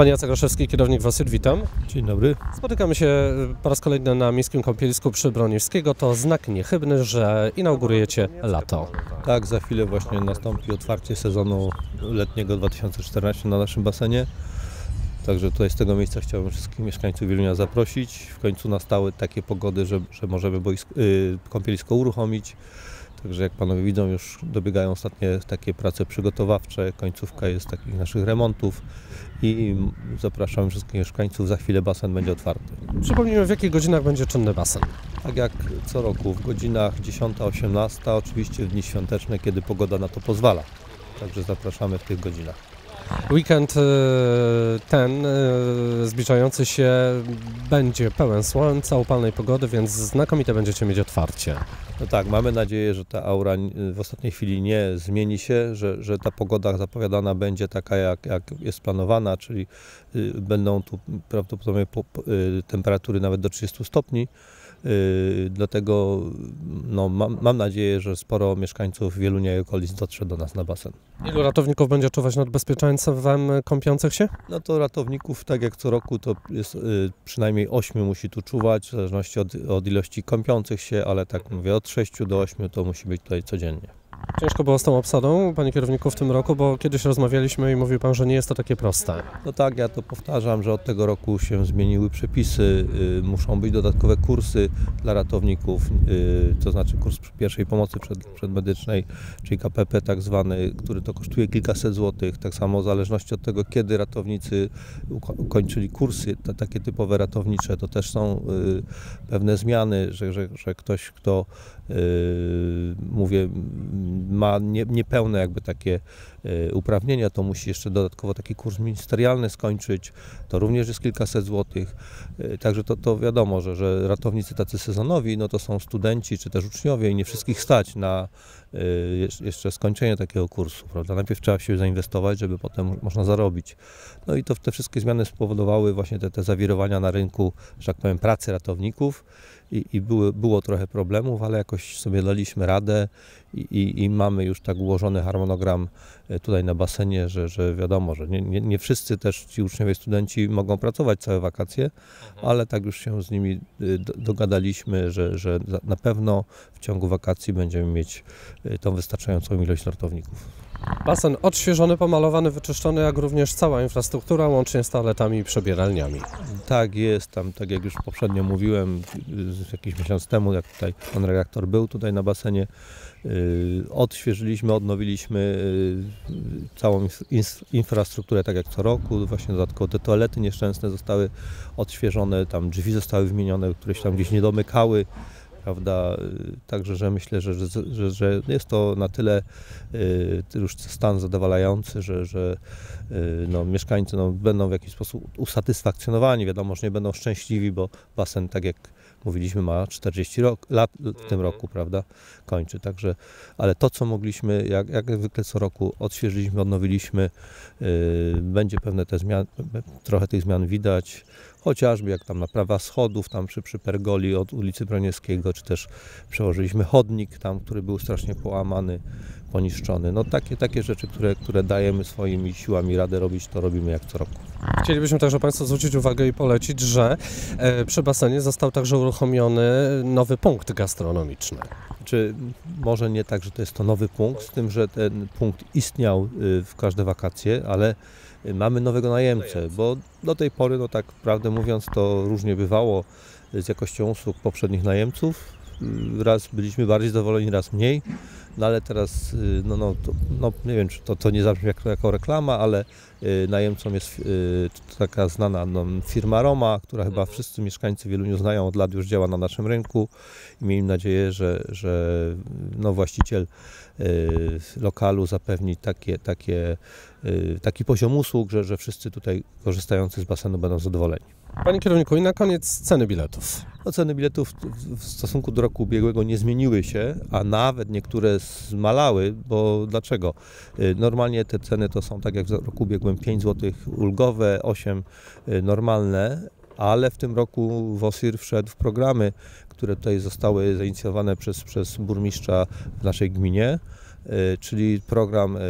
Pan Jacek Groszewski, kierownik WOSYT, witam. Dzień dobry. Spotykamy się po raz kolejny na Miejskim Kąpielisku przy Broniewskiego. To znak niechybny, że inaugurujecie lato. Tak, za chwilę właśnie nastąpi otwarcie sezonu letniego 2014 na naszym basenie. Także tutaj z tego miejsca chciałbym wszystkich mieszkańców Wielunia zaprosić. W końcu nastały takie pogody, że, że możemy boisko, y, kąpielisko uruchomić. Także jak panowie widzą, już dobiegają ostatnie takie prace przygotowawcze. Końcówka jest takich naszych remontów i zapraszam wszystkich mieszkańców. Za chwilę basen będzie otwarty. Przypomnijmy, w jakich godzinach będzie czynny basen. Tak jak co roku, w godzinach 10-18, oczywiście w dni świąteczne, kiedy pogoda na to pozwala. Także zapraszamy w tych godzinach. Weekend y, ten y, zbliżający się będzie pełen słońca, upalnej pogody, więc znakomite będziecie mieć otwarcie. No tak, mamy nadzieję, że ta aura w ostatniej chwili nie zmieni się, że, że ta pogoda zapowiadana będzie taka, jak, jak jest planowana, czyli y, będą tu prawdopodobnie po, y, temperatury nawet do 30 stopni. Yy, dlatego no, mam, mam, nadzieję, że sporo mieszkańców Wielunia i okolic dotrze do nas na basen. Ilu ratowników będzie czuwać nad bezpieczeństwem kąpiących się? No to ratowników, tak jak co roku, to jest yy, przynajmniej 8 musi tu czuwać, w zależności od, od ilości kąpiących się, ale tak mówię, od 6 do 8 to musi być tutaj codziennie. Ciężko było z tą obsadą, panie kierowniku, w tym roku, bo kiedyś rozmawialiśmy i mówił pan, że nie jest to takie proste. No tak, ja to powtarzam, że od tego roku się zmieniły przepisy, y, muszą być dodatkowe kursy dla ratowników, y, to znaczy kurs pierwszej pomocy przed, przedmedycznej, czyli KPP tak zwany, który to kosztuje kilkaset złotych, tak samo w zależności od tego, kiedy ratownicy ukończyli kursy, te, takie typowe ratownicze, to też są y, pewne zmiany, że, że, że ktoś, kto mówię, ma nie, niepełne jakby takie e, uprawnienia, to musi jeszcze dodatkowo taki kurs ministerialny skończyć, to również jest kilkaset złotych. E, także to, to wiadomo, że, że ratownicy tacy sezonowi, no to są studenci czy też uczniowie i nie wszystkich stać na e, jeszcze skończenie takiego kursu, prawda? Najpierw trzeba się zainwestować, żeby potem można zarobić. No i to te wszystkie zmiany spowodowały właśnie te, te zawirowania na rynku, że tak powiem, pracy ratowników i, i były, było trochę problemów, ale jakoś sobie daliśmy radę i, i, i, mamy już tak ułożony harmonogram e, tutaj na basenie, że, że wiadomo, że nie, nie, nie wszyscy też ci uczniowie, studenci mogą pracować całe wakacje, mhm. ale tak już się z nimi e, dogadaliśmy, że, że na pewno w ciągu wakacji będziemy mieć e, tą wystarczającą ilość startowników. Basen odświeżony, pomalowany, wyczyszczony, jak również cała infrastruktura, łącznie z toaletami i przebieralniami. Tak jest, tam tak jak już poprzednio mówiłem, jakiś miesiąc temu, jak tutaj pan redaktor był tutaj na basenie, Y, odświeżyliśmy, odnowiliśmy y, całą infrastrukturę tak jak co roku. Właśnie dodatkowo te toalety nieszczęsne zostały odświeżone, tam drzwi zostały wymienione, które się tam gdzieś nie domykały prawda? Y, także, że myślę, że, że, że jest to na tyle już stan zadowalający, że, że no, mieszkańcy no, będą w jakiś sposób usatysfakcjonowani. Wiadomo, że nie będą szczęśliwi, bo basen, tak jak mówiliśmy, ma 40 rok, lat w tym mhm. roku, prawda, kończy. Także, ale to, co mogliśmy, jak, jak zwykle co roku, odświeżyliśmy, odnowiliśmy, yy, będzie pewne te zmiany, trochę tych zmian widać, chociażby jak tam naprawa schodów, tam przy, przy pergoli od ulicy Broniewskiego, czy też przełożyliśmy chodnik tam, który był strasznie połamany, poniszczony. No takie, takie rzeczy, które, które dajemy swoimi siłami radę robić, to robimy jak co roku. Chcielibyśmy także Państwu zwrócić uwagę i polecić, że e, przy basenie został także uruchomiony nowy punkt gastronomiczny. Czy może nie tak, że to jest to nowy punkt, z tym, że ten punkt istniał y, w każde wakacje, ale mamy nowego najemcę, bo do tej pory, no tak prawdę mówiąc, to różnie bywało z jakością usług poprzednich najemców. Raz byliśmy bardziej zadowoleni, raz mniej. No ale teraz, y, no, no, to, no nie wiem, czy to, to nie zabrzmi jako, jako reklama, ale y, najemcą jest y, taka znana no, firma Roma, która chyba mhm. wszyscy mieszkańcy Wieluniu znają, od lat już działa na naszym rynku i miejmy nadzieję, że, że no, właściciel lokalu zapewni takie, takie, taki poziom usług, że, że wszyscy tutaj korzystający z basenu będą zadowoleni. Panie kierowniku, i na koniec ceny biletów. No, ceny biletów w stosunku do roku ubiegłego nie zmieniły się, a nawet niektóre zmalały, bo dlaczego? Y, normalnie te ceny to są tak jak w roku ubiegłym 5 zł ulgowe, 8 y, normalne, ale w tym roku WOSIR wszedł w programy, które tutaj zostały zainicjowane przez, przez burmistrza w naszej gminie czyli program y,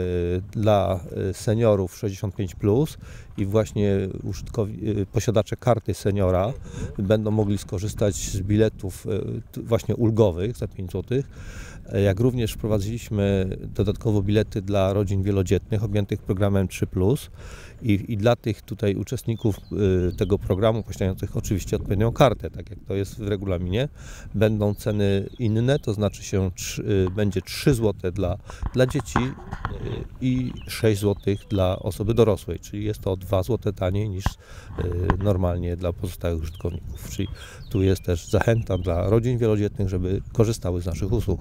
dla y, seniorów 65 plus i właśnie y, posiadacze karty seniora będą mogli skorzystać z biletów y, właśnie ulgowych za 5 zł. Jak również wprowadziliśmy dodatkowo bilety dla rodzin wielodzietnych objętych programem 3 i, i dla tych tutaj uczestników y, tego programu, posiadających oczywiście odpowiednią kartę, tak jak to jest w regulaminie, będą ceny inne, to znaczy się trzy, y, będzie 3 zł dla, dla dzieci y, i 6 zł dla osoby dorosłej, czyli jest to o 2 zł taniej niż y, normalnie dla pozostałych użytkowników. Czyli tu jest też zachęta dla rodzin wielodzietnych, żeby korzystały z naszych usług.